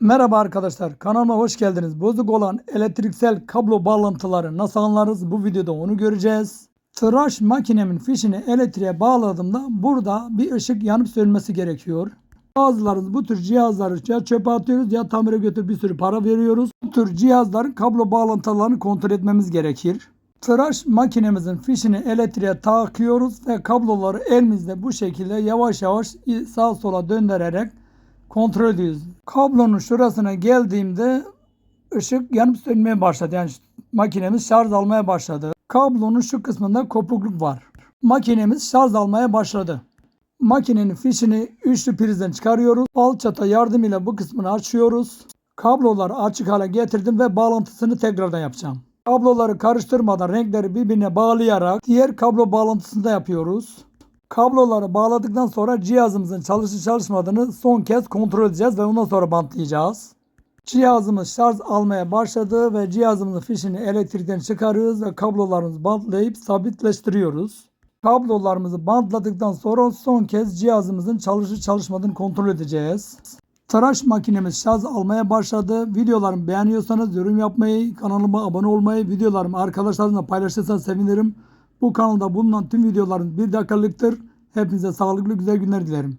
Merhaba arkadaşlar kanalıma hoş geldiniz. Bozuk olan elektriksel kablo bağlantıları nasıl anlarız bu videoda onu göreceğiz. Tıraş makinemin fişini elektriğe bağladığımda burada bir ışık yanıp sönmesi gerekiyor. Bazılarımız bu tür cihazları ya çöpe atıyoruz ya tamire götür bir sürü para veriyoruz. Bu tür cihazların kablo bağlantılarını kontrol etmemiz gerekir. Tıraş makinemizin fişini elektriğe takıyoruz ve kabloları elimizde bu şekilde yavaş yavaş sağa sola döndürerek kontrol ediyoruz. Kablonun şurasına geldiğimde ışık yanıp sönmeye başladı. Yani makinemiz şarj almaya başladı. Kablonun şu kısmında kopukluk var. Makinemiz şarj almaya başladı. Makinenin fişini üçlü prizden çıkarıyoruz. Falçata yardımıyla bu kısmını açıyoruz. Kabloları açık hale getirdim ve bağlantısını tekrardan yapacağım. Kabloları karıştırmadan renkleri birbirine bağlayarak diğer kablo bağlantısını da yapıyoruz. Kabloları bağladıktan sonra cihazımızın çalışıp çalışmadığını son kez kontrol edeceğiz ve ondan sonra bantlayacağız. Cihazımız şarj almaya başladı ve cihazımızın fişini elektrikten çıkarıyoruz ve kablolarımızı bantlayıp sabitleştiriyoruz. Kablolarımızı bantladıktan sonra son kez cihazımızın çalışıp çalışmadığını kontrol edeceğiz. Tıraş makinemiz şarj almaya başladı. Videolarımı beğeniyorsanız yorum yapmayı, kanalıma abone olmayı, videolarımı arkadaşlarınızla paylaşırsanız sevinirim. Bu kanalda bulunan tüm videolarım bir dakikalıktır. Hepinize sağlıklı güzel günler dilerim.